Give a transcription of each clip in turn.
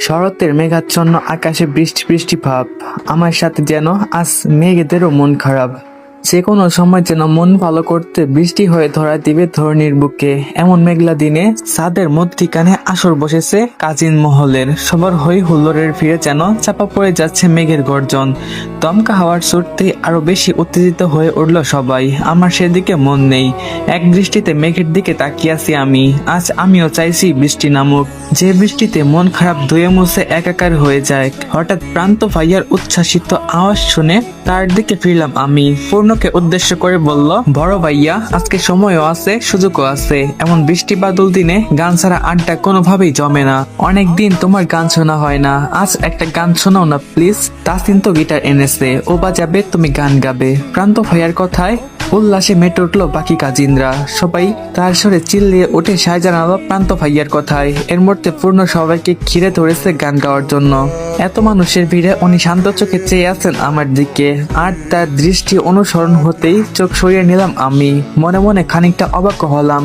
শরতের মেঘাচ্ছন্ন আকাশে বৃষ্টি বৃষ্টি ভাব। আমার সাথে যেন আজ মেঘেদেরও মন খারাপ। যে কোনো সময় যেন মন ভালো করতে বৃষ্টি হয়ে ধরা দিবে ধরনির বুকে। এমন মেঘলা দিনে ছাদের মধ্যিখানে আসর বসেছে কাজিন মহলের। সবার হই হুল্লোড়ের ফিরে যেন চাপা পড়ে যাচ্ছে মেঘের গর্জন। দমকা হাওয়ার সুরতে আরও বেশি উত্তেজিত হয়ে উঠল সবাই। আমার সেদিকে মন নেই। এক দৃষ্টিতে মেঘের দিকে তাকিয়ে আছি আমি। আজ আমিও চাইছি বৃষ্টি নামুক। যে বৃষ্টিতে মন খারাপ ধুয়ে মুছে একাকার হয়ে যায়। হঠাৎ প্রান্ত ভাইয়ার উচ্ছ্বাসিত আওয়াজ শুনে তার দিকে ফিরলাম আমি। পূর্ণকে উদ্দেশ্য করে বলল, বড় ভাইয়া, আজকে সময়ও আছে, সুযোগও আছে। এমন বৃষ্টি বাদল দিনে গান ছাড়া আড্ডা কোনোভাবেই জমে না। অনেক দিন তোমার গান শোনা হয় না। আজ একটা গান শোনাও না, প্লিজ। তাসিন তো গিটার এনেছে। ও বাজাবে, তুমি গান গাবে। প্রান্ত ভাইয়ার কথায় উল্লাসে মেটে উঠল বাকি কাজিনরা। সবাই তার সরে চিল্লিয়ে উঠে সায় জানালো প্রান্ত ভাইয়ার কথায়। এর মধ্যে পূর্ণ সবাইকে ঘিরে ধরেছে গান গাওয়ার জন্য। এত মানুষের ভিড়ে উনি শান্ত চোখে চেয়ে আছেন আমার দিকে। আর তার দৃষ্টি অনুসরণ হতেই চোখ সরিয়ে নিলাম আমি। মনে মনে খানিকটা অবাক হলাম।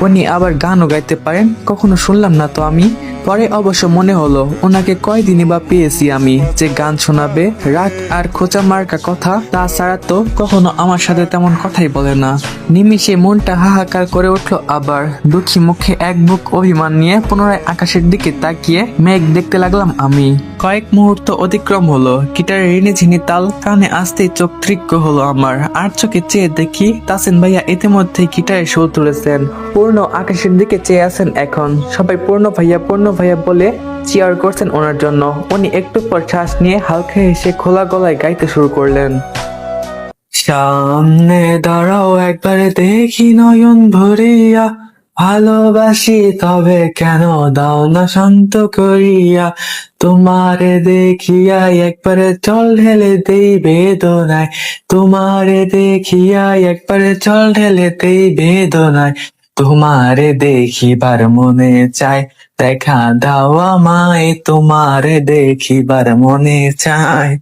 উনি আবার গানও গাইতে পারেন, কখনো শুনলাম না তো আমি। পরে অবশ্য মনে হলো ওনাকে কয়দিনই বা পেয়েছি আমি। যে গান শোনাবে, রাগ আর খোঁচা মার্কা কথা তাছাড়া তো কখনো আমার সাথে তেমন কথাই বলে না। নিমিষে মনটা হাহাকার করে উঠল আবার। দুঃখী মুখে এক বুক অভিমান নিয়ে পুনরায় আকাশের দিকে তাকিয়ে মেঘ দেখতে লাগলাম আমি। কয়েক মুহূর্ত অতিক্রম হলো। গিটারের ঋণে ঝিনি তাল কানে আসতেই চোখ তৃক্ষ হলো আমার। আর চোখে চেয়ে দেখি তাসিন ভাইয়া ইতিমধ্যে গিটারে সুর তুলেছেন। পূর্ণ আকাশের দিকে চেয়ে আছেন এখন। সবাই পূর্ণ ভাইয়া পূর্ণ ভাইয়া বলে চিয়ার করছেন ওনার জন্য। উনি একটু পর শ্বাস নিয়ে হালকা হেসে খোলা গলায় গাইতে শুরু করলেন। সামনে দাঁড়াও, একবারে দেখি নয়ন ভরিয়া। ভালোবাসি, তবে কেন দাও না শান্ত করিয়া? তোমারে দেখিয়া একবারে চল ঢেলে দেই বেদনায়। তোমারে দেখিয়া একবারে চল ঢেলে দেই বেদনায়। তোমারে দেখিবার মনে চায় দেখা দাও আমায়, তোমারে দেখিবার মনে চায়।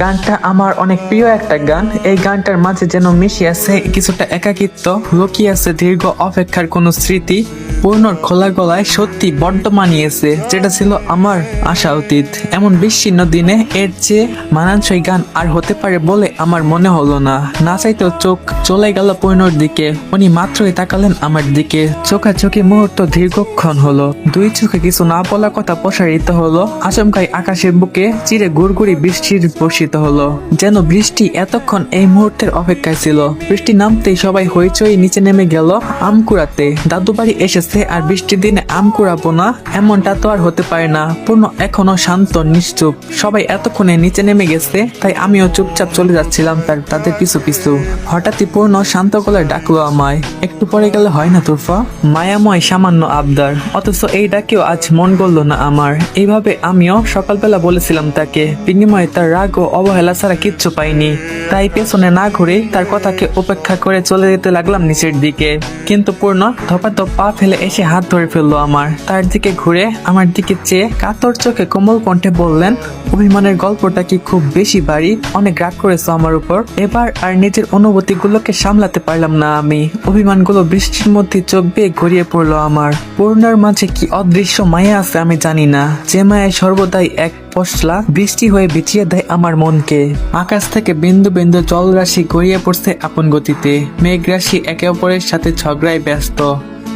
গানটা আমার অনেক প্রিয় একটা গান। এই গানটার মাঝে যেন মিশে আছে কিছুটা একাকিত্ব লুকিয়ে আছে দীর্ঘ অপেক্ষার কোনো স্মৃতি, পূর্ণর খোলা গলায় সত্যি বড্ড মানিয়েছে, যেটা ছিল আমার আশা অতীত। এমন বিচ্ছিন্ন দিনে এর চেয়ে মানানসই গান আর হতে পারে বলে আমার মনে হলো না। না চাইতেও চোখ চলে গেল পূর্ণর দিকে, উনি মাত্রই তাকালেন আমার দিকে। চোখাচোখি মুহূর্ত দীর্ঘক্ষণ হলো। দুই চোখে কিছু না বলা কথা প্রসারিত হলো। আচমকাই আকাশের বুকে চিরে গুড়গুড়ি বৃষ্টির বর্ষিত হলো। যেন বৃষ্টি এতক্ষণ এই মুহূর্তের অপেক্ষায় ছিল। বৃষ্টি নামতেই সবাই হইচই নিচে নেমে গেল আম কুড়াতে দাদু বাড়ি এসেছে আর বৃষ্টির দিনে আম কুড়াবো না, এমনটা তো আর হতে পারে না। পূর্ণ এখনও শান্ত, নিশ্চুপ। সবাই এতক্ষণে নিচে নেমে গেছে, তাই আমিও চুপচাপ চলে যাচ্ছিলাম তার, তাদের পিছু পিছু। হঠাৎই পূর্ণ শান্ত গলায় ডাকলো আমায়। একটু পরে গেলে হয় না তুরফা? মায়াময় সামান্য আবদার। অথচ এই ডাকেও আজ মন গলল না আমার। এইভাবে আমিও সকালবেলা বলেছিলাম তাকে, বিনিময়ে তার রাগ ও অবহেলা ছাড়া কিচ্ছু পাইনি। তাই পেছনে না ঘুরে তার কথাকে উপেক্ষা করে চলে যেতে লাগলাম নিচের দিকে। কিন্তু পূর্ণ ধপাধপ পা ফেলে এসে হাত ধরে ফেলল আমার। তার দিকে ঘুরে আমার দিকে চেয়ে কাতর চোখে কোমল কণ্ঠে বললেন, অভিমানের গল্পটা কি খুব বেশি বাড়ি অনেক রাগ করেছ আমার উপর। এবার আর নিজের অনুভূতিগুলোকে সামলাতে পারলাম না আমি। অভিমানগুলো বৃষ্টির মধ্যে চোখ বেয়ে গড়িয়ে পড়ল আমার। পূর্ণার মাঝে কি অদৃশ্য মায়া আছে, আমি জানি না। যে মায়ায় সর্বদাই এক পশলা বৃষ্টি হয়ে বিছিয়ে দেয় আমার মনকে। আকাশ থেকে বিন্দু বিন্দু জলরাশি গড়িয়ে পড়ছে আপন গতিতে। মেঘরাশি একে অপরের সাথে ঝগড়ায় ব্যস্ত।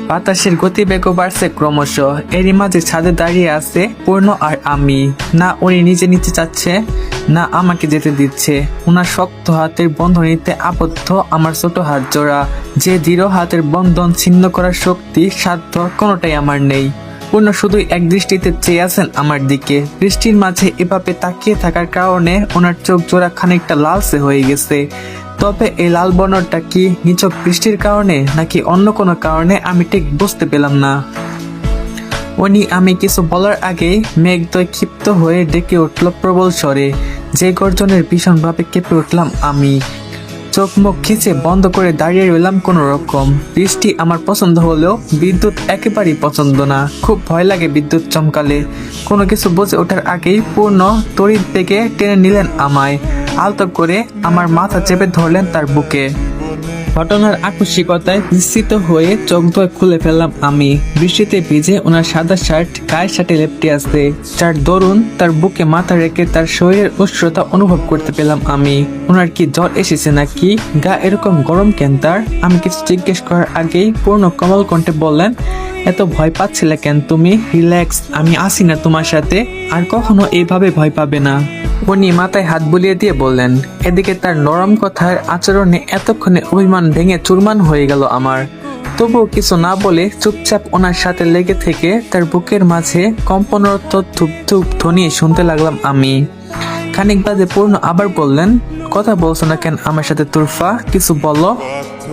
বাতাসের গতিবেগও বাড়ছে ক্রমশ। এরই মাঝে ছাদে দাঁড়িয়ে আছে পূর্ণ আর আমি। না উনি নিজে নিচে চাচ্ছে, না আমাকে যেতে দিচ্ছে। ওনার শক্ত হাতের বন্ধনীতে আবদ্ধ আমার ছোট হাত জোড়া যে দৃঢ় হাতের বন্ধন ছিন্ন করার শক্তি, সাধ্য কোনোটাই আমার নেই। পূর্ণ শুধু এক দৃষ্টিতে চেয়ে আছেন আমার দিকে। বৃষ্টির মাঝে এভাবে তাকিয়ে থাকার কারণে ওনার চোখ জোড়া খানিকটা লালসে হয়ে গেছে। তবে এই লাল বর্ণটা কি নিচক বৃষ্টির কারণে, নাকি অন্য কোনো কারণে আমি ঠিক বুঝতে পেলাম না। উনি আমি কিছু বলার আগেই মেঘদয় ক্ষিপ্ত হয়ে ডেকে উঠল প্রবল স্বরে। যে গর্জনের ভীষণভাবে কেঁপে উঠলাম আমি। চোখ মুখ খিচে বন্ধ করে দাঁড়িয়ে রইলাম কোন রকম বৃষ্টি আমার পছন্দ হলেও বিদ্যুৎ একেবারেই পছন্দ না। খুব ভয় লাগে বিদ্যুৎ চমকালে। কোনো কিছু বুঝে ওঠার আগেই পূর্ণ তড়িৎ থেকে টেনে নিলেন আমায়। আলতো করে আমার মাথা চেপে ধরলেন তার বুকে। ঘটনার আকস্মিকতায় নিশ্চিত হয়ে চোখ ধোয় খুলে ফেললাম আমি। বৃষ্টিতে ভিজে ওনার সাদা শার্ট গায়ের সাথে লেপটে আসতে যার দরুন তার বুকে মাথা রেখে তার শরীরের উষ্ণতা অনুভব করতে পেলাম আমি। ওনার কি জ্বর এসেছে নাকি? গা এরকম গরম কেন তার? আমি কিছু জিজ্ঞেস করার আগেই পূর্ণ কমল কণ্ঠে বললেন, এত ভয় পাচ্ছিলে কেন তুমি? রিল্যাক্স, আমি আসি না তোমার সাথে। আর কখনো এইভাবে ভয় পাবে না। উনি মাথায় হাত বুলিয়ে দিয়ে বললেন, এদিকে তার নরম কথার আচরণে এতক্ষণে অভিমান ভেঙে চুরমান হয়ে গেল আমার। তবুও কিছু না বলে চুপচাপ ওনার সাথে লেগে থেকে তার বুকের মাঝে কম্পনরত ধূপ ধূপ ধ্বনি শুনতে লাগলাম আমি। খানিক বাদে পূর্ণ আবার বললেন, কথা বলছো না কেন আমার সাথে তুরফা? কিছু বলো।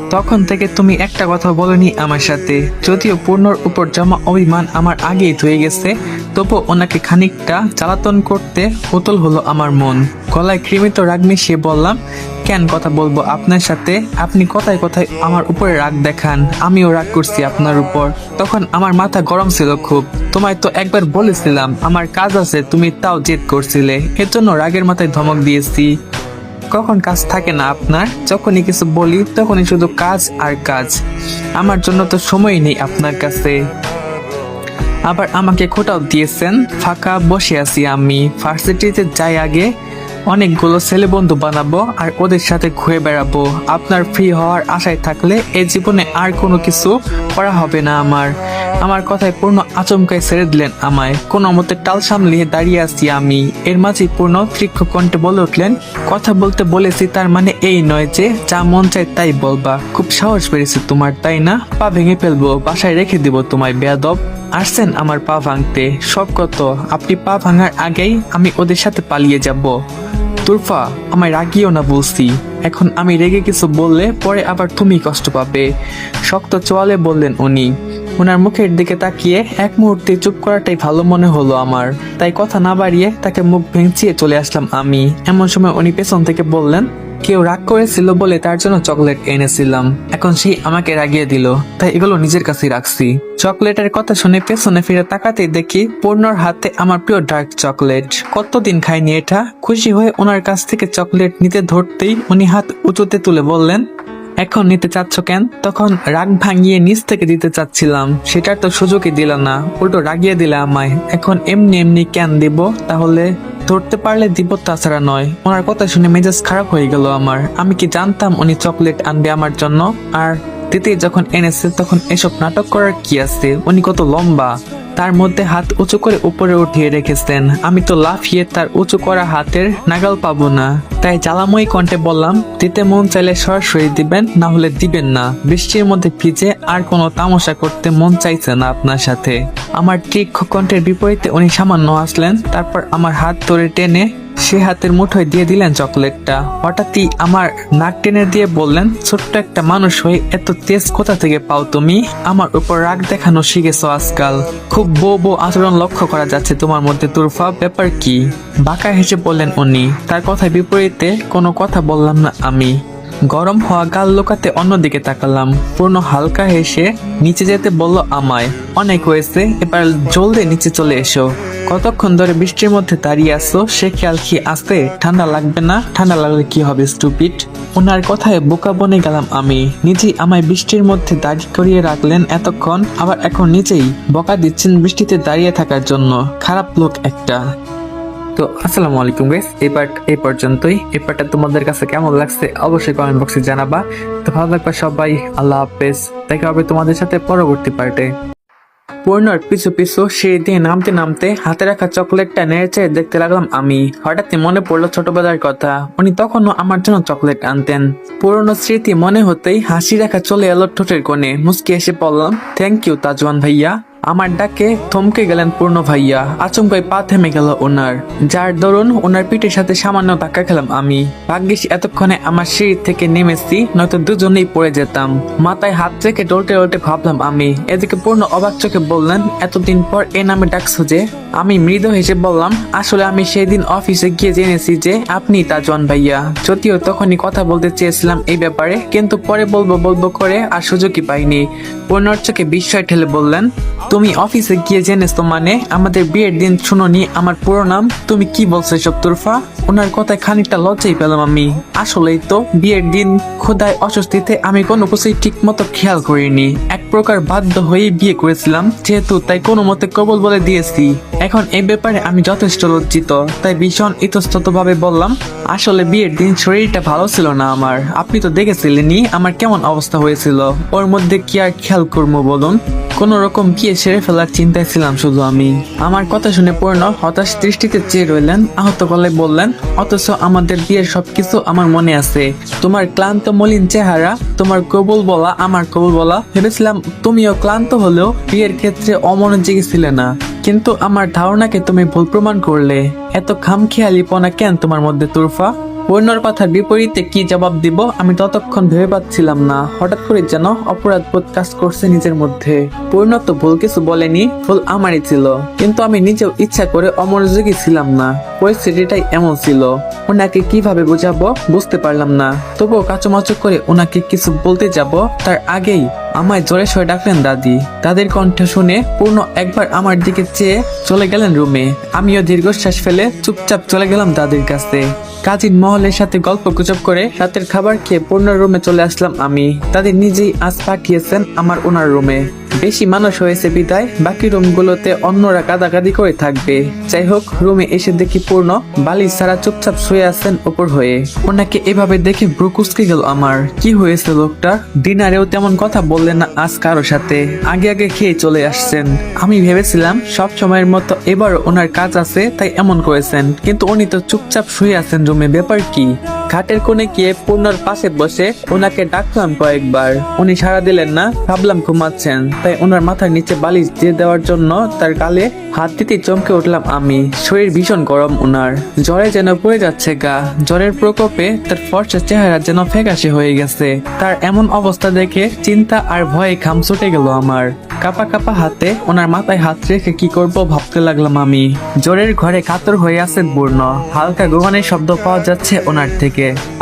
তখন থেকে তুমি একটা কথা বলনি আমার সাথে। যদিও পূর্ণর উপর জমা অভিমান আমার আগেই ধুয়ে গেছে, তবু ওনাকে খানিকটা জ্বালাতন করতে উতল হলো আমার মন। গলায় কৃমিত রাগ মিশিয়ে বললাম, কেন কথা বলব আপনার সাথে? আপনি কথায় কথায় আমার উপরে রাগ দেখান, আমিও রাগ করছি আপনার উপর। তখন আমার মাথা গরম ছিল খুব। তোমায় তো একবার বলেছিলাম, আমার কাজ আছে, তুমি তাও জেদ করছিলে। এর জন্য রাগের মাথায় ধমক দিয়েছি। কখন কাজ থাকে না আপনার? যখনই কিছু বলি, তখনই শুধু কাজ আর কাজ। আমার জন্য তো সময় নেই আপনার কাছে। আবার আমাকে খোটাও দিয়েছেন। ফাঁকা বসে আছি আমি। ভার্সিটিতে যাই আগে অনেকগুলো ছেলে বন্ধু বানাবো আর ওদের সাথে ঘুরে বেড়াবো। আপনার ফ্রি হওয়ার আশায় থাকলে এই জীবনে আর কোনো কিছু করা হবে না আমার। আমার কথায় পূর্ণ আচমকায় ছেড়ে দিলেন আমায়। কোনো মতে টাল সামলিয়ে দাঁড়িয়ে আছি আমি। এর মাঝেই পূর্ণ তীক্ষ্ণ কণ্ঠে বলে উঠলেন, কথা বলতে বলেছি তার মানে এই নয় যে যা মন চায় তাই বলবা। খুব সাহস বেড়েছে তোমার, তাই না? পা ভেঙে ফেলব, বাসায় রেখে দিব তোমায়, বেয়াদব। আসছেন আমার পা ভাঙতে সব কত আপনি পা ভাঙার আগেই আমি ওদের সাথে পালিয়ে যাব। তুরফা, আমায় রাগিও না বলছি। এখন আমি রেগে কিছু বললে পরে আবার তুমি কষ্ট পাবে। শক্ত চোয়ালে বললেন উনি। ওনার মুখের দিকে তাকিয়ে এক মুহূর্তে চুপ করাটাই ভালো মনে হলো আমার। তাই কথা না বাড়িয়ে তাকে মুখ ভেঙচিয়ে চলে আসলাম আমি। এমন সময় উনি পেছন থেকে বললেন কেউ রাগ করেছিল বলে তার জন্য চকলেট এনেছিলাম। এখন সে আমাকে রাগিয়ে দিল, তাই এগুলো নিজের কাছে রাখছি। চকলেটের কথা শুনে পেছনে ফিরে তাকাতে দেখি পূর্ণর হাতে আমার প্রিয় ডার্ক চকলেট। কতদিন খাইনি এটা? খুশি হয়ে ওনার কাছ থেকে চকলেট নিতে ধরতেই উনি হাত উঁচুতে তুলে বললেন, এখন নিতে চাচ্ছ কেন? তখন রাগ ভাঙিয়ে নিচ থেকে দিতে চাচ্ছিলাম। সেটার তো সুযোগই দিল না, উল্টো রাগিয়ে দিলে আমায়। এখন এমনি এমনি কেন দিব? তাহলে ধরতে পারলে দিব তাছাড়া নয়। ওনার কথা শুনে মেজাজ খারাপ হয়ে গেল আমার। আমি কি জানতাম উনি চকলেট আনবে আমার জন্য? আর দিতে যখন এনেছে তখন এসব নাটক করার কি আছে? উনি কত লম্বা। তার মধ্যে হাত উঁচু করে উপরে উঠিয়ে রেখেছেন। আমি তো লাফিয়ে তার উঁচু করা হাতের নাগাল পাবো না। তাই জ্বালাময়ী কণ্ঠে বললাম, দিতে মন চাইলে সরাসরি দিবেন, না হলে দিবেন না। বৃষ্টির মধ্যে ভিজে আর কোনো তামাশা করতে মন চাইছে না আপনার সাথে। আমার তীক্ষ্ণ কণ্ঠের বিপরীতে উনি সামান্য আসলেন তারপর আমার হাত ধরে টেনে সে হাতের মুঠোয় দিয়ে দিলেন চকলেটটা। হঠাৎই আমার নাক টেনে দিয়ে বললেন, ছোট্ট একটা মানুষ হয়ে এত তেজ কোথা থেকে পাও তুমি? আমার উপর রাগ দেখানো শিখেছো আজকাল। খুব বো বো আচরণ লক্ষ্য করা যাচ্ছে তোমার মধ্যে তুরফা ব্যাপার কি? বাঁকা হেসে বললেন উনি। তার কথায় বিপরীতে কোনো কথা বললাম না আমি। গরম হওয়া গাল লোকাতে অন্যদিকে তাকালাম। পূর্ণ হালকা হেসে নিচে যেতে বলল আমায়, অনেক হয়েছে, এবার জলদি নিচে চলে এসো। কতক্ষণ ধরে বৃষ্টির মধ্যে দাঁড়িয়ে আসো সে খেয়াল কি আসতে? ঠান্ডা লাগবে না? ঠান্ডা লাগলে কি হবে স্টুপিট ওনার কথায় বোকা বনে গেলাম আমি। নিজেই আমায় বৃষ্টির মধ্যে দাঁড়িয়ে করিয়ে রাখলেন এতক্ষণ, আবার এখন নিজেই বকা দিচ্ছেন বৃষ্টিতে দাঁড়িয়ে থাকার জন্য। খারাপ লোক একটা। তো, আসসালামু আলাইকুম গাইস এই পার্ট এই পর্যন্তই। এই পার্টটা তোমাদের কাছে কেমন লাগছে অবশ্যই কমেন্ট বক্সে জানাবা। তো ভালো লাগবে সবাই। আল্লাহ হাফেজ। দেখা হবে তোমাদের সাথে পরবর্তী পার্টে পূর্ণর পিছু পিছু সেই দিয়ে নামতে নামতে হাতে রাখা চকলেটটা নেড়েছে দেখতে লাগলাম আমি। হঠাৎই মনে পড়ল ছোটবেলার কথা। উনি তখনও আমার জন্য চকলেট আনতেন। পুরনো স্মৃতি মনে হতেই হাসি রাখা চলে এলো ঠোঁটের কোণে। মুসকি এসে বললাম থ্যাংক ইউ তাজওয়ান ভাইয়া। আমার ডাকে থমকে গেলেন পূর্ণ ভাইয়া। আচমকাই পা থেমে গেল ওনার। যার দরুন ওনার পিঠের সাথে সামান্য ধাক্কা খেলাম আমি। ভাগ্যিস এতক্ষণে আমার সিঁড়ি থেকে নেমেছি, নয়তো দুজনেই পড়ে যেতাম। মাথায় হাত রেখে ডলটে ডলটে ভাবলাম আমি। এদিকে পূর্ণ অবাক চোখে বললেন, এতদিন পর এ নামে ডাকছো যে? আমি মৃদু হেসে বললাম, আসলে আমি সেই দিন অফিসে গিয়ে জেনেছি যে আপনি তাজওয়ান ভাইয়া। যদিও তখনই কথা বলতে চেয়েছিলাম এই ব্যাপারে, কিন্তু পরে বলব বলব করে আর সুযোগই পাইনি। পূর্ণর চোখে বিস্ময় ঠেলে বললেন তুমি অফিসে গিয়ে জেনেছো মানে? আমাদের বিয়ের দিন শুনোনি, আমার পুরো নাম। তুমি কি বলছো এসব, তুরফা? ওনার কথায় খানিকটা লজ্জাই পেলাম আমি। আসলেই তো, বিয়ের দিন খোদায় অস্বস্তিতে আমি কোনো কিছুই ঠিক মতো খেয়াল করিনি। এক প্রকার বাধ্য হয়েই বিয়ে করেছিলাম, যেহেতু তাই কোনো মতে কবল বলে দিয়েছি। এখন এই ব্যাপারে আমি যথেষ্ট লজ্জিত, তাই ভীষণ ইতস্তত ভাবে বললাম, আসলে বিয়ের দিন শরীরটা ভালো ছিল না আমার। আপনি তো দেখেছিলেনই আমার কেমন অবস্থা হয়েছিল। ওর মধ্যে কি আর খেয়াল করব বলুন? কোন রকম বিয়ে সেরে ফেলার চিন্তায় ছিলাম শুধু আমি। আমার কথা শুনে পূর্ণ হতাশ দৃষ্টিতে চেয়ে রইলেন, আহত গলায় বললেন, অথচ আমাদের বিয়ের সবকিছু আমার মনে আছে। তোমার ক্লান্ত মলিন চেহারা, তোমার কবুল বলা, আমার কবুল বলা। ভেবেছিলাম তুমিও ক্লান্ত হলেও বিয়ের ক্ষেত্রে অমনোযোগী ছিলে না। কিন্তু আমার ধারণাকে তুমি ভুল প্রমাণ করলে। এত খামখেয়ালিপনা কেন তোমার মধ্যে তুরফা? পূর্ণর কথার বিপরীতে কি জবাব দিব আমি ততক্ষণ ভেবে পাচ্ছিলাম না। হঠাৎ করে যেন অপরাধ বোধ কাজ করছে নিজের মধ্যে। পূর্ণ তো ভুল কিছু বলেনি, ভুল আমারই ছিল। কিন্তু আমি নিজেও ইচ্ছা করে অমনোযোগী ছিলাম না। পরিস্থিতিটাই এমন ছিল। ওনাকে কীভাবে বোঝাবো বুঝতে পারলাম না। তবুও কাচুমাচু করে ওনাকে কিছু বলতে যাব, তার আগেই আমায় জোরে সরে ডাকলেন দাদি। তাদের কণ্ঠ শুনে পূর্ণ একবার আমার দিকে চেয়ে চলে গেলেন রুমে। আমিও দীর্ঘশ্বাস ফেলে চুপচাপ চলে গেলাম দাদির কাছে। কাজিন মহলের সাথে গল্প গুজব করে রাতের খাবার খেয়ে পূর্ণ রুমে চলে আসলাম আমি। তাদের নিজেই আজ পাঠিয়েছেন আমার ওনার রুমে। বেশি মানুষ হয়েছে বিদায়, বাকি রুমগুলোতে অন্যরা কাদাকাদি করে থাকবে। যাই হোক রুমে এসে দেখি পূর্ণ বালিশ ছাড়া চুপচাপ শুয়ে আছেন ওপর হয়ে। ওনাকে এভাবে দেখে ব্রু কুচকে গেল আমার। কি হয়েছে লোকটা? ডিনারেও তেমন কথা বললেন না আজ কারোর সাথে। আগে আগে খেয়ে চলে আসছেন। আমি ভেবেছিলাম, সব সময়ের মতো এবার ওনার কাজ আছে, তাই এমন করেছেন। কিন্তু উনি তো চুপচাপ শুয়ে আছেন রুমে, ব্যাপার কি? ঘাটের কোণে গিয়ে পূর্ণর পাশে বসে ওনাকে ডাকলাম কয়েকবার। উনি সাড়া দিলেন না, ভাবলাম ঘুমাচ্ছেন। তাই ওনার মাথার নিচে বালিশ দিয়ে দেওয়ার জন্য তার গালে হাত দিতে চমকে উঠলাম আমি। শরীর ভীষণ গরম ওনার জ্বরে যেন পড়ে যাচ্ছে গা। জ্বরের প্রকোপে তার ফর্সা চেহারা যেন ফ্যাকাশে হয়ে গেছে। তার এমন অবস্থা দেখে চিন্তা আর ভয়ে খাম ছুটে গেল আমার। কাপা কাপা হাতে ওনার মাথায় হাত রেখে কি করব ভাবতে লাগলাম আমি। জ্বরের ঘরে কাতর হয়ে আছে পূর্ণ। হালকা গোহানের শব্দ পাওয়া যাচ্ছে ওনার থেকে।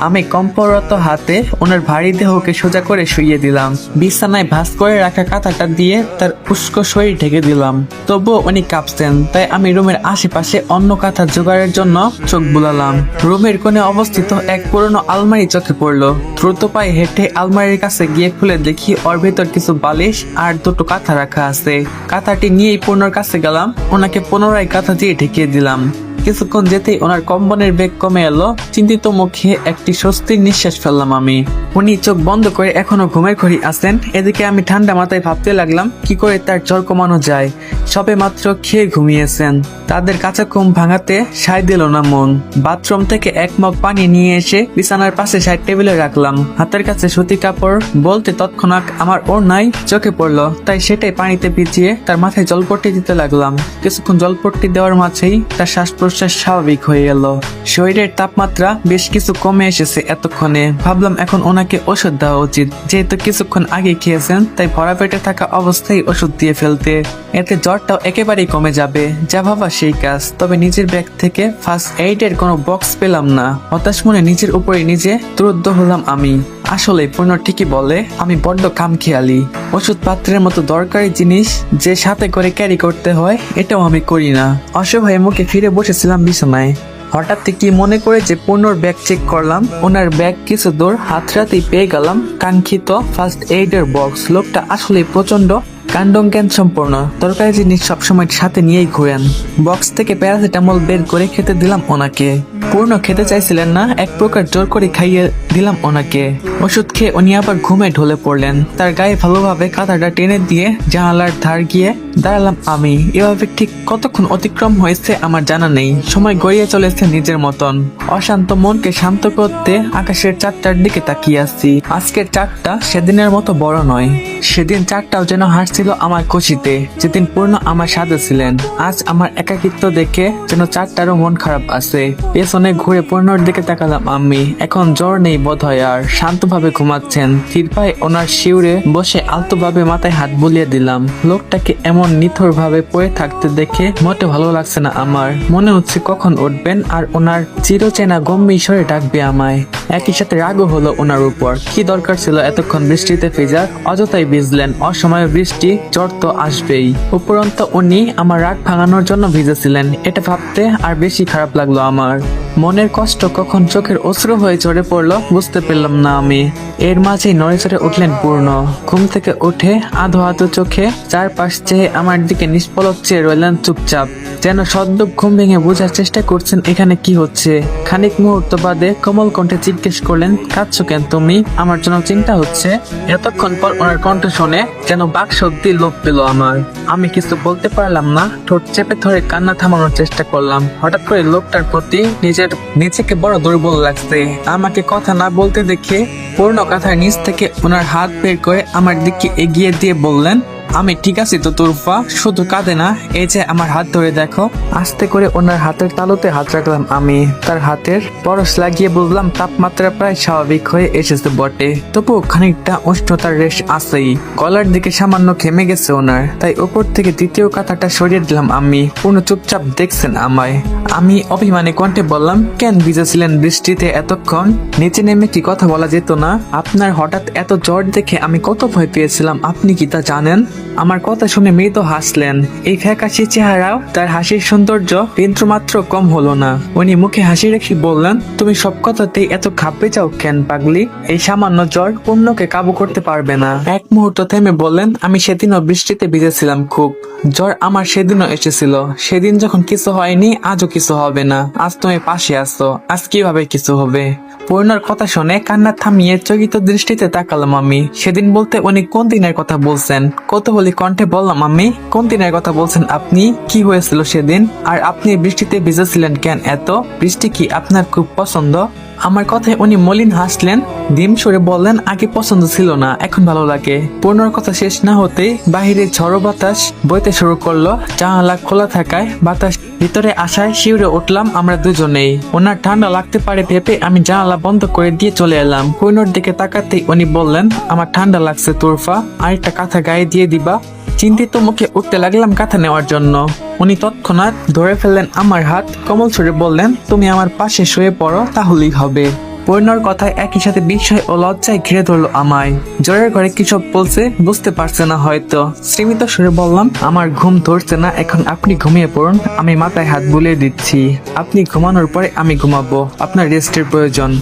আমি কম্পরত হাতে ওনার ভারী দেহকে সোজা করে শুইয়ে দিলাম। বিছানায় ভাস করে রাখা কাঁথাটা দিয়ে তার উস্কো শরীর ঢেকে দিলাম। তবুও উনি কাঁপছেন, তাই আমি রুমের আশেপাশে অন্য কাঁথা জোগাড়ের জন্য চোখ বুলালাম। রুমের কোণে অবস্থিত এক পুরনো আলমারি চোখে পড়ল। দ্রুত পায়ে হেঁটে আলমারির কাছে গিয়ে খুলে দেখি ওর ভেতর কিছু বালিশ আর দুটো কাঁথা রাখা আছে। কাঁথাটি নিয়েই পূর্ণর কাছে গেলাম, ওনাকে পুনরায় কাঁথা দিয়ে ঢেকিয়ে দিলাম। কিছুক্ষণ যেতেই ওনার কম্বনের বেগ কমে এলো। চিন্তিত মুখে একটি স্বস্তির নিঃশ্বাস ফেললাম আমি। উনি চোখ বন্ধ করে এখনও ঘুমের ঘড়ি আছেন। এদিকে আমি ঠান্ডা মাথায় ভাবতে লাগলাম, কি করে তার জ্বর কমানো যায়? সবে মাত্র খেয়ে ঘুমিয়েছেন। তাদের কাঁচা ঘুম ভাঙাতে সায় দিল না মন। বাথরুম থেকে এক মগ পানি নিয়ে এসে বিছানার পাশে সাইড টেবিলে রাখলাম। হাতের কাছে সুতি কাপড় বলতে তৎক্ষণাৎ আমার ওর নাই চোখে পড়ল, তাই সেটাই পানিতে ভিজিয়ে তার মাথায় জলপট্টি দিতে লাগলাম। কিছুক্ষণ জলপট্টি দেওয়ার মাঝেই তার শ্বাস প্রশ্বাস স্বাভাবিক হয়ে গেল। শরীরের তাপমাত্রা বেশ কিছু কমে এসেছে এতক্ষণে। ভাবলাম এখন ওনাকে ওষুধ দেওয়া উচিত। যেহেতু কিছুক্ষণ আগে খেয়েছেন, তাই ভরা পেটে থাকা অবস্থায় ওষুধ দিয়ে ফেলতে। এতে জ্বরটাও একেবারেই কমে যাবে। যা ভাবা সেই কাজ। তবে নিজের ব্যাগ থেকে ফার্স্ট এইডের কোনো বক্স পেলাম না। হতাশ মনে নিজের উপরে নিজে ক্রুদ্ধ হলাম আমি। আসলে পূর্ণ ঠিকই বলে, আমি বড্ড কাম খেয়ালি ওষুধ পাত্রের মতো দরকারি জিনিস যে সাথে করে ক্যারি করতে হয়, এটাও আমি করি না। অসহায় মুখে ফিরে বসেছিলাম বিছানায়। হঠাৎ কি মনে করে যে পূর্ণর ব্যাগ চেক করলাম, ওনার ব্যাগ কিছু দূর হাতরাতেই পেয়ে গেলাম, কাঙ্ক্ষিত ফার্স্ট এইডের বক্স লোকটা আসলে প্রচণ্ড কাণ্ডং জ্ঞান সম্পূর্ণ তরকারি জিনিস সবসময় সাথে নিয়েই ঘুরেন। বক্স থেকে প্যারাসিটামল বের করে খেতে দিলাম ওনাকে। পূর্ণ খেতে চাইছিলেন না, এক প্রকার জোর করে খাইয়ে দিলাম ওনাকে। ওষুধ খেয়ে উনি আবার ঘুমে ঢলে পড়লেন। তার গায়ে ভালোভাবে কাঁথাটা টেনে দিয়ে জানালার ধার গিয়ে দাঁড়ালাম আমি। এভাবে ঠিক কতক্ষণ অতিক্রম হয়েছে আমার জানা নেই। সময় গড়িয়ে চলেছে নিজের মতন। অশান্ত মনকে শান্ত করতে আকাশের চারটার দিকে তাকিয়ে আসছি আজকের চারটা সেদিনের মতো বড় নয়। সেদিন চারটাও যেন হাসছিল আমার খুশিতে। যেদিন পূর্ণ আমার সাথে ছিলেন, আজ আমার একাকিত্ব দেখে যেন চারটারও মন খারাপ আছে। পেছন ঘুরে পূর্ণর দিকে তাকালাম আমি এখন জ্বর নেই বোধ হয় আর শান্তভাবে ঘুমাচ্ছেন। তিরপাই ওনার শিউরে বসে আলতোভাবে মাথায় হাত বুলিয়ে দিলাম, লোকটাকে এমন নিথর ভাবে পড়ে থাকতে দেখে মোটে ভালো লাগছে না আমার। মনে হচ্ছে কখন উঠবেন আর ওনার চিরচেনা গম্ভীর স্বরে ডাকবে আমায়। একই সাথে রাগও হলো ওনার উপর। কি দরকার ছিল এতক্ষণ বৃষ্টিতে ভেজার অযথাই ভিজলেন, অসময়ে বৃষ্টি, জ্বর তো আসবেই। উপরন্ত উনি আমার রাগ ভাঙানোর জন্য ভিজেছিলেন। এটা ভাবতে আর বেশি খারাপ লাগল আমার। মনের কষ্ট কখন চোখের অশ্রু হয়ে চড়ে পড়ল বুঝতে পারলাম না আমি। এর মাঝেই নড়ে চড়ে উঠলেন পূর্ণ। ঘুম থেকে উঠে আধো আধো চোখে চারপাশ চেয়ে আমার দিকে নিষ্পলক চেয়ে রইলেন চুপচাপ। যেন সদ্য ঘুম ভেঙে বোঝার চেষ্টা করছেন এখানে কি হচ্ছে। খানিক মুহূর্ত বাদে কোমল কণ্ঠে জিজ্ঞেস করলেন, কাঁদছো কেন তুমি? আমার জন্য চিন্তা হচ্ছে? এতক্ষণ পর ওনার কণ্ঠ শুনে যেন বাক শক্তি লোপ পেল আমার। আমি কিছু বলতে পারলাম না, ঠোঁট চেপে ধরে কান্না থামানোর চেষ্টা করলাম। হঠাৎ করে লোকটার প্রতি নিজের নিজেকে বড় দুর্বল লাগছে। আমাকে কথা না বলতে দেখে পূর্ণ কথার নিচ থেকে ওনার হাত বের করে আমার দিকে এগিয়ে দিয়ে বললেন আমি ঠিক আছি তো তুরফা? শুধু কাঁদে না, এই যে আমার হাত ধরে দেখো। আস্তে করে ওনার হাতের তালুতে হাত রাখলাম আমি। তার হাতের পরশ লাগিয়ে বুঝলাম তাপমাত্রা প্রায় স্বাভাবিক হয়ে এসেছে বটে। তবু খানিকটা উষ্ণতার রেশ আছেই। গলার দিকে সামান্য ঘেমে গেছে ওনার। তাই উপর থেকে দ্বিতীয় কথাটা সরিয়ে দিলাম আমি। পূর্ণ চুপচাপ দেখছেন আমায়। আমি অভিমানে কণ্ঠে বললাম, কেন ভিজেছিলেন বৃষ্টিতে এতক্ষণ? নিচে নেমে কি কথা বলা যেত না? আপনার হঠাৎ এত জ্বর দেখে আমি কত ভয় পেয়েছিলাম। আপনি কি তা জানেন? আমার কথা শুনে মৃত হাসলেন। এই ফ্যাকাশি চেহারাও তার হাসির সৌন্দর্য বিন্দু মাত্র কম হলো না। উনি মুখে হাসি রেখে বললেন, তুমি সব কথাতেই এত খাপে যাও কেন, পাগলি? এই সামান্য জ্বর পূর্ণকে কাবু করতে পারবে না। এক মুহূর্ত থেমে বললেন, আমি সেদিনও বৃষ্টিতে ভিজেছিলাম খুব। জ্বর আমার সেদিনও এসেছিল। সেদিন যখন কিছু হয়নি, আজও কিছু হবে না। আজ তুমি পাশে আসো আজ কীভাবে কিছু হবে? পূর্ণর কথা শুনে কান্না থামিয়ে চকিত দৃষ্টিতে তাকালাম আমি সেদিন বলতে উনি কোন দিনের কথা বলছেন? কত বলি কণ্ঠে বললাম আমি কোন দিনের কথা বলছেন আপনি? কি হয়েছিল সেদিন? আর আপনি বৃষ্টিতে ভিজেছিলেন কেন এত? বৃষ্টি কি আপনার খুব পছন্দ? আমার কথায় উনি মলিন হাসলেন, ডিম সরে বললেন, আগে পছন্দ ছিল না, এখন ভালো লাগে। পূর্ণর কথা শেষ না হতেই বাহিরে ঝড়ো বাতাস বইতে শুরু করল। জানালা খোলা থাকায় বাতাস ভিতরে আসায় শিউরে উঠলাম আমরা দুজনেই। ওনার ঠান্ডা লাগতে পারে ভেবে আমি জানালা বন্ধ করে দিয়ে চলে এলাম। পূর্ণর দিকে তাকাতেই উনি বললেন, আমার ঠান্ডা লাগছে তোরফা, আরেকটা কাঁথা গায়ে দিয়ে দিবা। চিন্তিত মুখে উঠতে লাগলাম কাঁথা নেওয়ার জন্য। উনি তৎক্ষণাৎ ধরে ফেললেন আমার হাত। কমল ছুড়ে বললেন, তুমি আমার পাশে শুয়ে পড়ো, তাহলেই হবে। পূর্ণর কথায় একই সাথে বিস্ময় ও লজ্জায় ঘিরে ধরলো আমায়। জ্বরের ঘরে কি সব বলছে, বুঝতে পারছে না হয়তো। শ্রীমিত সুরে বললাম, আমার ঘুম ধরছে না, এখন আপনি ঘুমিয়ে পড়ুন। আমি মাথায় হাত বুলিয়ে দিচ্ছি। আপনি ঘুমানোর পরে আমি ঘুমাবো। আপনার রেস্টের প্রয়োজন।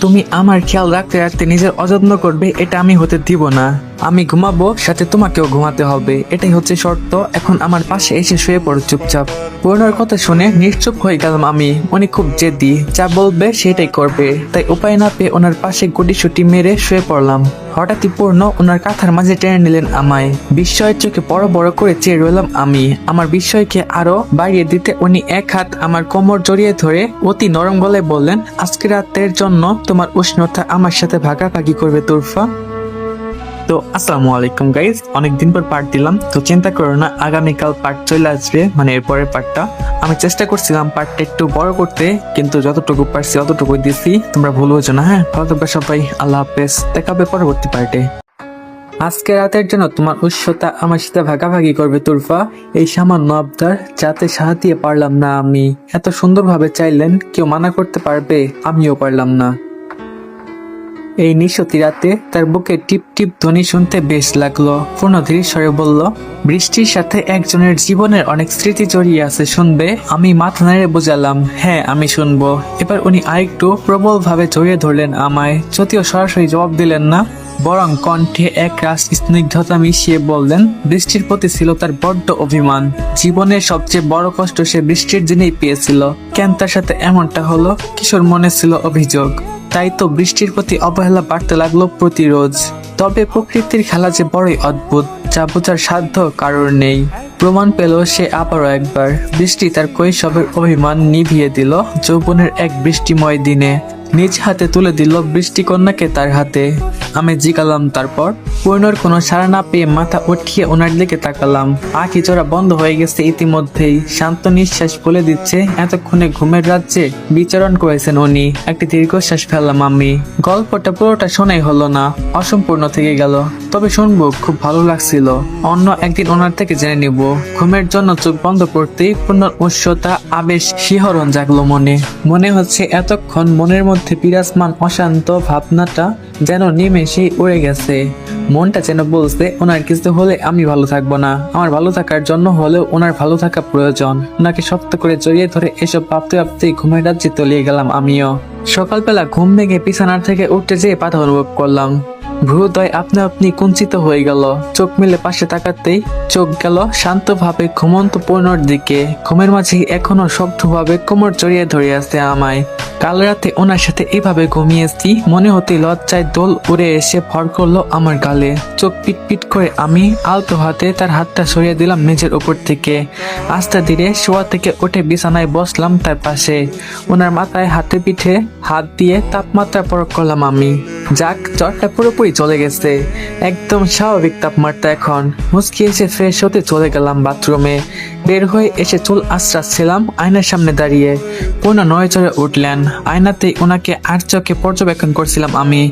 তুমি আমার খেয়াল রাখতে রাখতে নিজের অযত্ন করবে, এটা আমি হতে দিব না। আমি ঘুমাবো, সাথে তোমাকেও ঘুমাতে হবে। এটাই হচ্ছে শর্ত। এখন আমার পাশে এসে শুয়ে পড়ো চুপচাপ। পূর্ণর কথা শুনে নিশ্চুপ হয়ে গেলাম আমি। উনি খুব জেদি। যা বলবে সেটাই করবে। তাই উপায় না পেয়ে ওনার পাশে গুটি সুটি মেরে শুয়ে পড়লাম। হঠাৎই পূর্ণ ওনার কাঁথার মাঝে টেনে নিলেন আমায়। বিস্ময়ের চোখে বড় বড় করে চেয়ে রইলাম আমি। আমার বিস্ময়কে আরও বাড়িয়ে দিতে উনি এক হাত আমার কোমর জড়িয়ে ধরে অতি নরম গলায় বললেন, আজকে রাতের জন্য তোমার উষ্ণতা আমার সাথে ভাগাভাগি করবে তুরফা। তো আসসালামু আলাইকুম গাইজ অনেকদিন পর পার্ট দিলাম, তো চিন্তা করো না, আগামীকাল পার্ট চলে আসবে মানে এরপরের পার্টটা আমি চেষ্টা করছিলাম পার্টটা একটু বড় করতে, কিন্তু যতটুকু পারছি অতটুকু দিছি। তোমরা ভুল হয়েছো না হ্যাঁ? ভালো থাকবে সবাই, আল্লাহ হাফেজ। দেখা হবে পরবর্তী পার্টে আজকে রাতের জন্য তোমার উৎসতা আমার সাথে ভাগাভাগি করবে তুরফা। এই সামান্য আবদার যাতে সাহা দিয়ে পারলাম না আমি। এত সুন্দরভাবে চাইলেন, কেউ মানা করতে পারবে, আমিও পারলাম না। এই নিশতি রাতে তার বুকে টিপ টিপ ধ্বনি শুনতে বেশ লাগল। পূর্ণ ধীর স্বরে বলল, বৃষ্টির সাথে একজনের জীবনের অনেক স্মৃতি জড়িয়ে আছে, শুনবে? আমি মাথা নেড়ে বোঝালাম হ্যাঁ আমি শুনব। এবার উনি আরেকটু প্রবল ভাবে জড়িয়ে ধরলেন আমায়। যদিও সরাসরি জবাব দিলেন না। বরং কণ্ঠে এক রাস স্নিগ্ধতা মিশিয়ে বললেন, বৃষ্টির প্রতি ছিল তার বড্ড অভিমান। জীবনের সবচেয়ে বড় কষ্ট সে বৃষ্টির দিনেই পেয়েছিল। কেন তার সাথে এমনটা হলো? কিশোর মনে ছিল অভিযোগ। তাই তো বৃষ্টির প্রতি অবহেলা বাড়তে লাগল প্রতিরোজ। তবে প্রকৃতির খেলা যে বড়ই অদ্ভুত, যা বোঝার সাধ্য কারোর নেই। প্রমাণ পেল সে আবারও একবার। বৃষ্টি তার কৈশবের অভিমান নিভিয়ে দিল যৌবনের এক বৃষ্টিময় দিনে। নিজ হাতে তুলে দিল বৃষ্টি কন্যাকে তার হাতে। আমি জিকালাম তারপর। পূর্ণর কোনো সাড়া না পেয়ে মাথা উঠিয়ে ওনার দিকে তাকালাম। আঁখি চড়া বন্ধ হয়ে গেছে ইতিমধ্যেই। শান্ত নিঃশ্বাস বলে দিচ্ছে। এতক্ষণে ঘুমের রাজ্যে বিচরণ করেছেন উনি। একটি দীর্ঘশ্বাস ফেললাম আমি। গল্পটা পুরোটা শোনাই হলো না। অসম্পূর্ণ থেকে গেল। তবে শুনব, খুব ভালো লাগছিল। অন্য একদিন ওনার থেকে জেনে নিব। ঘুমের জন্য চোখ বন্ধ করতেই পূর্ণ উৎসতা আবেশ, শিহরণ জাগলো মনে। মনে হচ্ছে এতক্ষণ মনের মধ্যে বিরাজমান অশান্ত ভাবনাটা যেন নিমেষেই উড়ে গেছে। মনটা যেন বলছে, ওনার কিছু হলে আমি ভালো থাকব না। আমার ভালো থাকার জন্য হলেও ওনার ভালো থাকা প্রয়োজন। ওনাকে শক্ত করে জড়িয়ে ধরে এসব ভাবতে ভাবতেই ঘুমের রাজ্যে তলিয়ে গেলাম আমিও। সকালবেলা ঘুম ভেঙে বিছানার থেকে উঠতে যেয়ে পাতা অনুভব করলাম। ভ্রুদয় আপনা আপনি কুঞ্চিত হয়ে গেল। চোখ মিলে পাশে তাকাতেই চোখ গেল শান্তভাবে ঘুমন্ত পূর্ণর দিকে। ঘুমের মাঝে এখনও শক্তভাবে কোমর জড়িয়ে ধরে আছে আমায়। কাল রাতে ওনার সাথে এভাবে ঘুমিয়েছি, মনে হতে লজ্জায় দোল উড়ে এসে ভর করল আমার গালে। চোখ পিট পিট করে আমি আলতো হাতে তার হাতটা সরিয়ে দিলাম মেঝের উপর থেকে। আস্তে ধীরে শোয়া থেকে উঠে বিছানায় বসলাম তার পাশে। ওনার মাথায় হাতে পিঠে হাত দিয়ে তাপমাত্রা প্রয়োগ করলাম আমি। যাক, জ্বরটা পুরোপুরি চলে গেছে। একদম স্বাভাবিক তাপমাত্রা এখন। মুসকি এসে ফ্রেশ হতে চলে গেলাম বাথরুমে বের হয়ে এসে চুল আশ্রাচ্ছিলাম আয়নার সামনে দাঁড়িয়ে। পূর্ণ নয় চড়ে উঠলেন। আয়নাতেই ওনাকে আর চোখে পর্যবেক্ষণ করছিলাম আমি।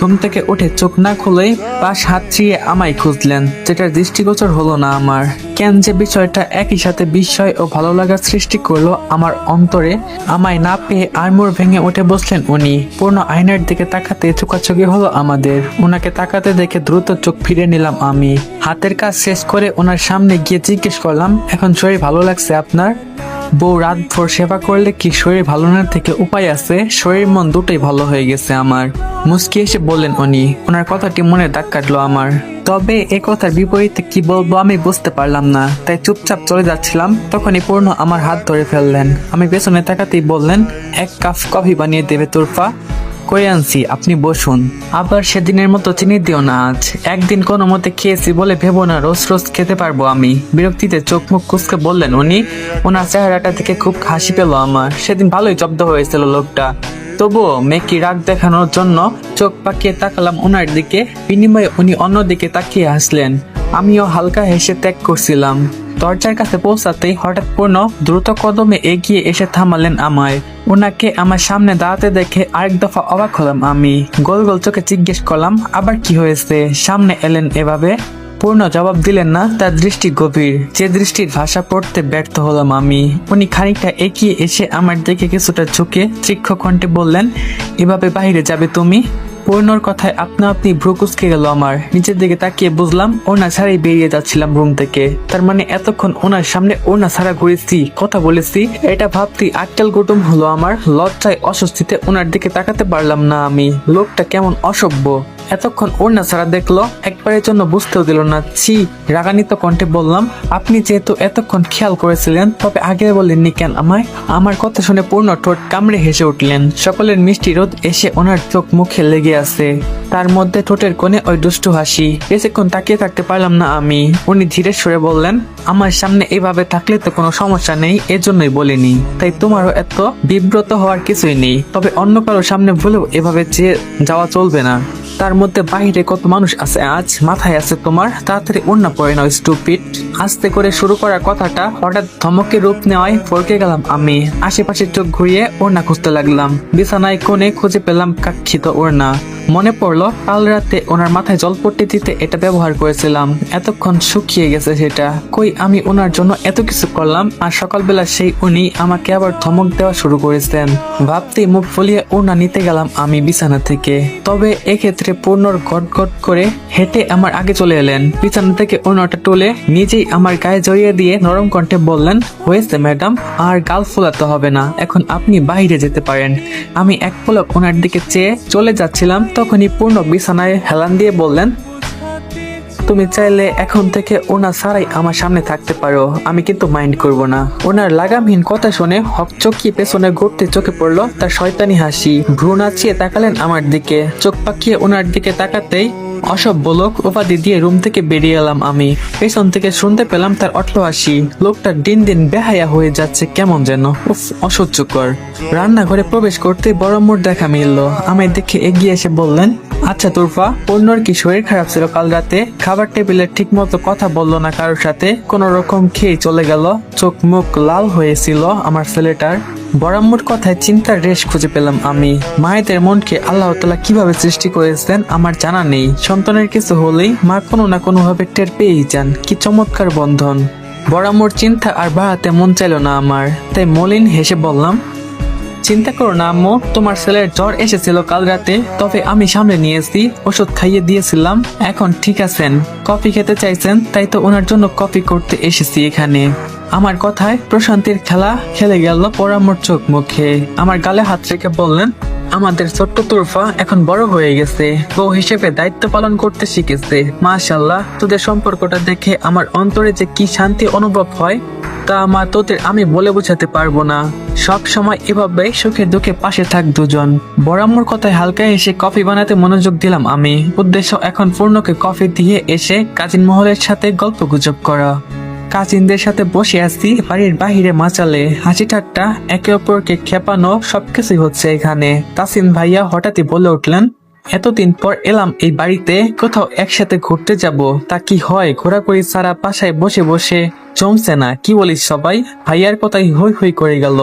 ঘুম থেকে উঠে চোখ না খুলেই পাশ হাত চিয়ে আমায় খুঁজলেন। যেটার দৃষ্টিগোচর হলো না আমার। কেন যে বিষয়টা একই সাথে বিস্ময় ও ভালো লাগার সৃষ্টি করল আমার অন্তরে, আমায় না পেয়ে আড়মোড় ভেঙে উঠে বসলেন উনি। পূর্ণ আয়নার দিকে তাকাতে চোকাচোকি হলো আমাদের। ওনাকে তাকাতে দেখে দ্রুত চোখ ফিরে নিলাম আমি। হাতের কাজ শেষ করে ওনার সামনে গিয়ে জিজ্ঞেস করলাম, এখন শরীর ভালো লাগছে আপনার? বউ রাত ভোর সেবা করলে কি শরীর ভালো না থেকে উপায় আছে? শরীর মন দুটোই ভালো হয়ে গেছে আমার। মুস্কি এসে বললেন উনি। ওনার কথাটি মনে দাগ কাটলো আমার। তবে এ কথার বিপরীতে কি বলব আমি বুঝতে পারলাম না। তাই চুপচাপ চলে যাচ্ছিলাম। তখনই পূর্ণ আমার হাত ধরে ফেললেন। আমি পেছনে তাকাতেই বললেন, এক কাপ কফি বানিয়ে দেবে তোরফা কই আনছি? আপনি বসুন। আবার সেদিনের মতো চিনি দিও না আজ। একদিন কোনো মতে খেয়েছি বলে ভেবো না, রোজ রোজ খেতে পারব আমি। বিরক্তিতে চোখ মুখ কুচকে বললেন উনি, ওনার চেহারাটা থেকে খুব হাসি পেল আমার। সেদিন ভালোই জব্দ হয়েছিল লোকটা। তবুও মেকি রাগ দেখানোর জন্য চোখ পাকিয়ে তাকালাম ওনার দিকে। বিনিময়ে উনি অন্যদিকে তাকিয়ে হাসলেন। আমিও হালকা হেসে ত্যাগ করছিলাম। দরজার কাছে পৌঁছাতেই হঠাৎ পূর্ণ দ্রুত কদমে এগিয়ে এসে থামালেন আমায়। ওনাকে আমার সামনে দাঁড়াতে দেখে আরেক দফা অবাক হলাম আমি। গোল গোল চোখে জিজ্ঞেস করলাম, আবার কি হয়েছে? সামনে এলেন এভাবে? পূর্ণ জবাব দিলেন না, তার দৃষ্টি গভীর। যে দৃষ্টির ভাষা পড়তে ব্যর্থ হলাম আমি। উনি খানিকটা এগিয়ে এসে আমার দিকে কিছুটা ঝুঁকে তীক্ষ্ণ কণ্ঠে বললেন, এভাবে বাইরে যাবে তুমি? পূর্ণর কথায় আপনা আপনি ভ্রু কুচকে গেল আমার। নিচের দিকে তাকিয়ে বুঝলাম, ওনা ছাড়াই বেরিয়ে যাচ্ছিলাম রুম থেকে। তার মানে এতক্ষণ ওনার সামনে ওনা ছাড়া ঘুরেছি, কথা বলেছি। এটা ভাবতেই আটকাল গুটুম হলো আমার, লজ্জায় অস্বস্তিতে ওনার দিকে তাকাতে পারলাম না আমি। লোকটা কেমন অসভ্য। এতক্ষণ ওড়না ছাড়া দেখল, একবারের জন্য বুঝতেও দিল না। ছি, রাগান্বিত কণ্ঠে বললাম, আপনি যেহেতু এতক্ষণ খেয়াল করেছিলেন, তবে আগে বলেননি কেন আমায়? আমার কথা শুনে পূর্ণ ঠোঁট কামড়ে হেসে উঠলেন। সকলের মিষ্টি রোদ এসে ওনার চোখ মুখে লেগে আছে। তার মধ্যে ঠোঁটের কোণে ওই দুষ্টু হাসি। বেশিক্ষণ তাকিয়ে থাকতে পারলাম না আমি। উনি ধীরে সরে বললেন, আমার সামনে এভাবে থাকলে তো কোনো সমস্যা নেই, এজন্যই বলিনি। তাই তোমারও এত বিব্রত হওয়ার কিছুই নেই। তবে অন্য কারোর সামনে ভুলেও এভাবে চেয়ে যাওয়া চলবে না। তার মধ্যে বাইরে কত মানুষ আছে? আজ মাথায় আছে তোমার। তাড়াতাড়ি অন্য পড়ে নাও স্টুপিট আস্তে করে শুরু করার কথাটা হঠাৎ ধমকে রূপ নেওয়ায় ফরকে গেলাম আমি। আশেপাশে চোখ ঘুরিয়ে ওড়না খুঁজতে লাগলাম। বিছানায় কোণে খুঁজে পেলাম কাক্ষিত ওড়না। মনে পড়ল, কাল রাতে ওনার মাথায় জল পট্টি দিতে এটা ব্যবহার করেছিলাম। এতক্ষণ শুকিয়ে গেছে সেটা। কই আমি ওনার জন্য এত কিছু করলাম, আর সকালবেলা সেই উনি আমাকে আবার ধমক দেওয়া শুরু করেছেন। ভাবতেই মুখ ফুলিয়ে ওড়না নিতে গেলাম আমি বিছানা থেকে। তবে এক্ষেত্রে পূর্ণর গট গট করে হেঁটে আমার আগে চলে এলেন। বিছানা থেকে ওনাটা তুলে নিজেই আমার গায়ে জড়িয়ে দিয়ে নরম কণ্ঠে বললেন, হয়েছে ম্যাডাম, আর গাল ফোলাতে হবে না। এখন আপনি বাইরে যেতে পারেন। আমি এক পলক ওনার দিকে চেয়ে চলে যাচ্ছিলাম তখনই পূর্ণ বিছানায় হেলান দিয়ে বললেন, তুমি চাইলে এখন থেকে ওনা ছাড়াই আমার সামনে থাকতে পারো, আমি কিন্তু মাইন্ড করব না। ওনার লাগামহীন কথা শুনে হক চকিয়ে পেছনে ঘুরতে চোখে পড়ল তার শয়তানি হাসি। ভ্রু নাচিয়ে তাকালেন আমার দিকে, চোখ পাকিয়ে ওনার দিকে তাকাতেই অসভ্য লোক উপাধি দিয়ে রুম থেকে বেরিয়ে এলাম আমি। পেছন থেকে শুনতে পেলাম তার অট্টহাসি লোকটা দিন দিন বেহায়া হয়ে যাচ্ছে কেমন যেন। উফ, অসহ্যকর। রান্নাঘরে প্রবেশ করতে বড় মোড় দেখা মিলল। আমায় দেখে এগিয়ে এসে বললেন আচ্ছা তুরফা, অন্যর কি শরীর খারাপ ছিল কাল রাতে? খাবার টেবিলে ঠিক মতো কথা বলল না কারোর সাথে? কোন রকম খেয়ে চলে গেল? চোখ মুখ লাল হয়েছিল আমার ছেলেটার? বরাম্মুর কথায় চিন্তার রেশ খুঁজে পেলাম আমি। মায়েদের মনকে আল্লাহ তালা কীভাবে সৃষ্টি করেছেন আমার জানা নেই। সন্তানের কিছু হলেই মা কোনো না কোনোভাবে টের পেয়েই যান। কি চমৎকার বন্ধন। বরাম্মুর চিন্তা আর বাড়াতে মন চাইল না আমার। তাই মলিন হেসে বললাম, চিন্তা করো না আম্মু, তোমার ছেলের জ্বর এসেছিল কাল রাতে, তবে আমি সামনে নিয়েছি, ওষুধ খাইয়ে দিয়েছিলাম, এখন ঠিক আছেন। কফি খেতে চাইছেন, তাই তো ওনার জন্য কফি করতে এসেছি এখানে। আমার কথায় প্রশান্তির খেলা খেলে গেল পরামর চোখ মুখে। আমার গালে হাত রেখে বললেন, আমাদের ছোট্ট তুরফা এখন বড় হয়ে গেছে। বউ হিসেবে দায়িত্ব পালন করতে শিখেছে। মাশাল্লাহ তোদের সম্পর্কটা দেখে আমার অন্তরে যে কি শান্তি অনুভব হয়, তা মা তোদের আমি বলে বোঝাতে পারব না। সব সময় এভাবে সুখে দুঃখে পাশে থাক দুজন। বরাম্মর কথায় হালকা এসে কফি বানাতে মনোযোগ দিলাম আমি। উদ্দেশ্য এখন পূর্ণকে কফি দিয়ে এসে কাজিন মহলের সাথে গল্প গুজব করা। কাজিনদের সাথে বসে আছি, বাড়ির বাহিরে মাচালে হাসি ঠাট্টা একে অপরকে খেপানো সবকিছুই হচ্ছে এখানে। তাসিন ভাইয়া হঠাৎই বলে উঠলেন, এতদিন পর এলাম এই বাড়িতে, কোথাও একসাথে ঘুরতে যাব। তা কি হয়, ঘোরাঘুরি ছাড়া পাশায় বসে বসে জমছে না, কি বলিস সবাই? ভাইয়ার কথাই হই হই করে গেল।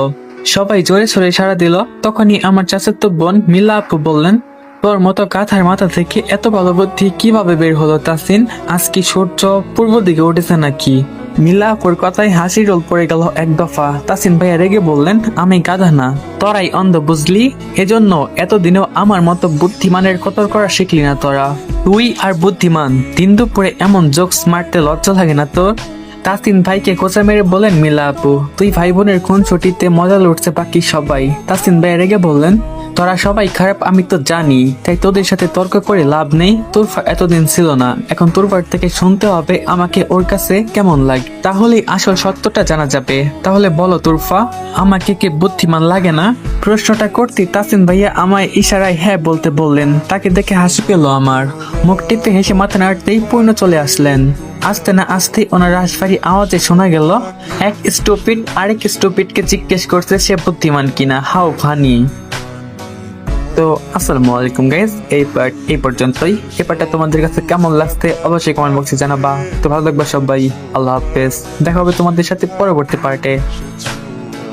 সবাই জোরে সরে সাড়া দিল। তখনই আমার চাচাতো বোন মিলা আপু বললেন তোর মতো কাঁথার মাথা থেকে এত ভালো বুদ্ধি কীভাবে বের হলো, তাসিন? আজ কি সূর্য পূর্ব দিকে উঠেছে নাকি? মিলা আপুর কথায় হাসি রোল পড়ে গেল এক দফা। তাসিন ভাইয়া রেগে বললেন, আমি গাধা না। তোরাই অন্ধ বুঝলি? এজন্য এতদিনেও আমার মতো বুদ্ধিমানের কতর করা শিখলি না তোরা। তুই আর বুদ্ধিমান, দিন দুপুরে এমন জোকস মারতে লজ্জা লাগে না তোর? তাসিন ভাইকে কোচা মেরে বলেন মিলা আপু তুই ভাই বোনের কোন ছুটিতে মজা লুটছে বাকি সবাই। তাসিন ভাই রেগে বললেন তোরা সবাই খারাপ, আমি তো জানি। তাই তোদের সাথে তর্ক করে লাভ নেই। তোরফা এতদিন ছিল না। এখন তোরফার থেকে শুনতে হবে আমাকে ওর কাছে কেমন লাগে তাহলে আসল সত্যটা জানা যাবে। তাহলে বলো তোরফা, আমাকে কে বুদ্ধিমান লাগে না? প্রশ্নটা করতে তাসিন ভাইয়া আমায় ইশারায় হ্যাঁ বলতে বললেন। তাকে দেখে হাসি পেল আমার। মুখটিতে হেসে মাথা নাড়তেই পূর্ণ চলে আসলেন। আস্তে না আস্তে ওনার রাজবাড়ি আওয়াজে শোনা গেল, এক স্টুপিড আরেক স্টুপিডকে জিজ্ঞেস করছে সে বুদ্ধিমান কিনা? How funny. তো আসসালামু আলাইকুম গাইজ এই পার্ট এই পর্যন্তই। এই পার্টটা তোমাদের কাছে কেমন লাগছে? অবশ্যই কমেন্ট বক্সে জানাবা। তো ভালো লাগবে সবাই। আল্লাহ হাফেজ। দেখা হবে তোমাদের সাথে পরবর্তী পার্টে